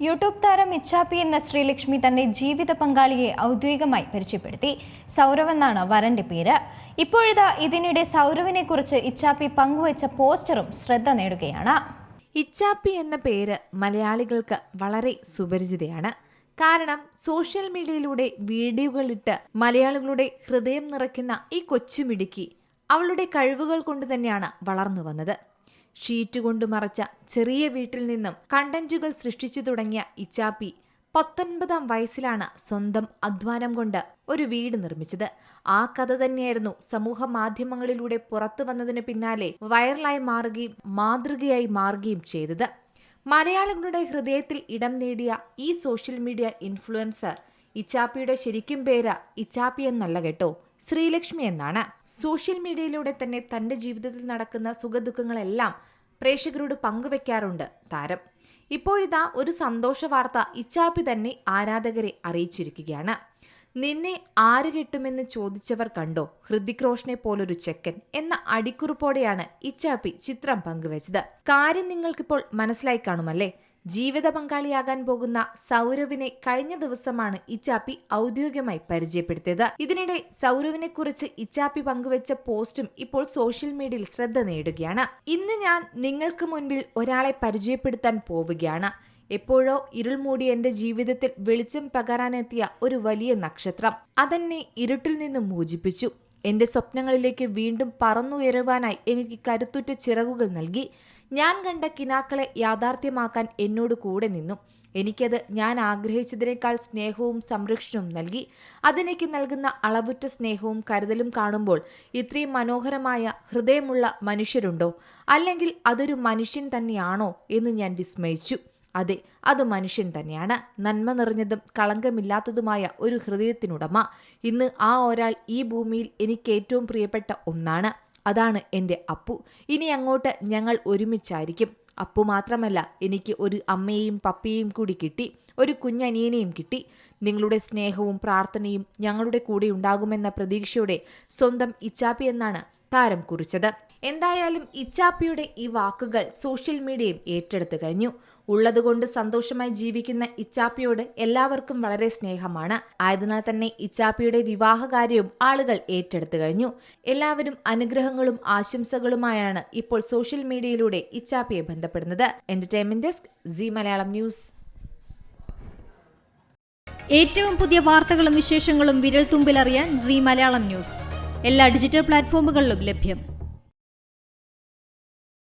YouTube താരം ഇച്ചാപ്പി എന്ന ശ്രീലക്ഷ്മി തന്റെ ജീവിത പങ്കാളിയെ ഔദ്യോഗികമായി പരിചയപ്പെടുത്തി. സൗരവ് എന്നാണ് വരന്റെ പേര്. ഇപ്പോഴിതാ ഇതിനിടെ സൗരവിനെ കുറിച്ച് ഇച്ചാപ്പി പങ്കുവച്ച പോസ്റ്ററും ശ്രദ്ധ നേടുകയാണ്. ഇച്ചാപ്പി എന്ന പേര് മലയാളികൾക്ക് വളരെ സുപരിചിതയാണ്. കാരണം സോഷ്യൽ മീഡിയയിലൂടെ വീഡിയോകളിട്ട് മലയാളികളുടെ ഹൃദയം നിറയ്ക്കുന്ന ഈ കൊച്ചുമിടുക്കി അവളുടെ കഴിവുകൾ കൊണ്ട് തന്നെയാണ് വളർന്നു വന്നത്. ഷീറ്റ് കൊണ്ട് മറച്ച ചെറിയ വീട്ടിൽ നിന്നും കണ്ടന്റുകൾ സൃഷ്ടിച്ചു തുടങ്ങിയ ഇച്ചാപ്പി പത്തൊൻപതാം വയസ്സിലാണ് സ്വന്തം അധ്വാനം കൊണ്ട് ഒരു വീട് നിർമ്മിച്ചത്. ആ കഥ തന്നെയായിരുന്നു സമൂഹ മാധ്യമങ്ങളിലൂടെ പുറത്തു വന്നതിന് പിന്നാലെ വൈറലായി മാറുകയും മാതൃകയായി മാറുകയും ചെയ്തത്. മലയാളികളുടെ ഹൃദയത്തിൽ ഇടം നേടിയ ഈ സോഷ്യൽ മീഡിയ ഇൻഫ്ലുവൻസർ ഇച്ചാപ്പിയുടെ ശരിക്കും പേര് ഇച്ചാപ്പി എന്നല്ല കേട്ടോ. ശ്രീലക്ഷ്മി എന്നാണ്. സോഷ്യൽ മീഡിയയിലൂടെ തന്നെ തന്റെ ജീവിതത്തിൽ നടക്കുന്ന സുഖദുഃഖങ്ങളെല്ലാം പ്രേക്ഷകരോട് പങ്കുവെക്കാറുണ്ട് താരം. ഇപ്പോഴിതാ ഒരു സന്തോഷ വാർത്ത ഇച്ചാപ്പി തന്നെ ആരാധകരെ അറിയിച്ചിരിക്കുകയാണ്. നിന്നെ ആര് കിട്ടുമെന്ന് ചോദിച്ചവർ കണ്ടോ? ഹൃതിക് റോഷനെ പോലൊരു ചെക്കൻ എന്ന അടിക്കുറിപ്പോടെയാണ് ഇച്ചാപ്പി ചിത്രം പങ്കുവച്ചത്. കാര്യം നിങ്ങൾക്കിപ്പോൾ മനസ്സിലായി കാണുമല്ലേ? ജീവിത പങ്കാളിയാകാൻ പോകുന്ന സൗരവിനെ കഴിഞ്ഞ ദിവസമാണ് ഇച്ചാപ്പി ഔദ്യോഗികമായി പരിചയപ്പെടുത്തിയത്. ഇതിനിടെ സൗരവിനെ കുറിച്ച് ഇച്ചാപ്പി പങ്കുവച്ച പോസ്റ്റും ഇപ്പോൾ സോഷ്യൽ മീഡിയയിൽ ശ്രദ്ധ നേടുകയാണ്. ഇന്ന് ഞാൻ നിങ്ങൾക്ക് മുൻപിൽ ഒരാളെ പരിചയപ്പെടുത്താൻ പോവുകയാണ്. എപ്പോഴോ ഇരുൾമൂടി എന്റെ ജീവിതത്തിൽ വെളിച്ചം പകരാനെത്തിയ ഒരു വലിയ നക്ഷത്രം. അതെന്നെ ഇരുട്ടിൽ നിന്ന് മോചിപ്പിച്ചു. എന്റെ സ്വപ്നങ്ങളിലേക്ക് വീണ്ടും പറന്നുയരുവാനായി എനിക്ക് കരുത്തുറ്റ ചിറകുകൾ നൽകി. ഞാൻ കണ്ട കിനാക്കളെ യാഥാർത്ഥ്യമാക്കാൻ എന്നോട് കൂടെ നിന്നു. എനിക്കത് ഞാൻ ആഗ്രഹിച്ചതിനേക്കാൾ സ്നേഹവും സംരക്ഷണവും നൽകി. അതെനിക്ക് നൽകുന്ന അളവുറ്റ സ്നേഹവും കരുതലും കാണുമ്പോൾ ഇത്രയും മനോഹരമായ ഹൃദയമുള്ള മനുഷ്യരുണ്ടോ? അല്ലെങ്കിൽ അതൊരു മനുഷ്യൻ തന്നെയാണോ എന്ന് ഞാൻ വിസ്മയിച്ചു. അതെ അത് മനുഷ്യൻ തന്നെയാണ്. നന്മ നിറഞ്ഞതും കളങ്കമില്ലാത്തതുമായ ഒരു ഹൃദയത്തിനുടമ. ഇന്ന് ആ ഒരാൾ ഈ ഭൂമിയിൽ എനിക്ക് ഏറ്റവും പ്രിയപ്പെട്ട ഒന്നാണ്. അതാണ് എന്റെ അപ്പു. ഇനി അങ്ങോട്ട് ഞങ്ങൾ ഒരുമിച്ചായിരിക്കും. അപ്പു മാത്രമല്ല എനിക്ക് ഒരു അമ്മയെയും പപ്പയെയും കൂടി കിട്ടി. ഒരു കുഞ്ഞനിയനെയും കിട്ടി. നിങ്ങളുടെ സ്നേഹവും പ്രാർത്ഥനയും ഞങ്ങളുടെ കൂടെ ഉണ്ടാകുമെന്ന പ്രതീക്ഷയോടെ സ്വന്തം ഇച്ചാപ്പി എന്നാണ് താരം കുറിച്ചത്. എന്തായാലും ഇച്ചാപ്പിയുടെ ഈ വാക്കുകൾ സോഷ്യൽ മീഡിയയും ഏറ്റെടുത്തു കഴിഞ്ഞു. ഉള്ളതുകൊണ്ട് സന്തോഷമായി ജീവിക്കുന്ന ഇച്ചാപ്പിയോട് എല്ലാവർക്കും വളരെ സ്നേഹമാണ്. ആയതിനാൽ തന്നെ ഇച്ചാപ്പിയുടെ വിവാഹകാര്യവും ആളുകൾ ഏറ്റെടുത്തു കഴിഞ്ഞു. എല്ലാവരും അനുഗ്രഹങ്ങളും ആശംസകളുമായാണ് ഇപ്പോൾ സോഷ്യൽ മീഡിയയിലൂടെ ഇച്ചാപ്പിയെ ബന്ധപ്പെടുന്നത്. Entertainment desk Zee Malayalam news ഏറ്റവും പുതിയ വാർത്തകളും വിശേഷങ്ങളും വിരൽ തുമ്പിലറിയാൻ സി മലയാളം ന്യൂസ് എല്ലാ ഡിജിറ്റൽ പ്ലാറ്റ്ഫോമുകളിലും ലഭ്യം.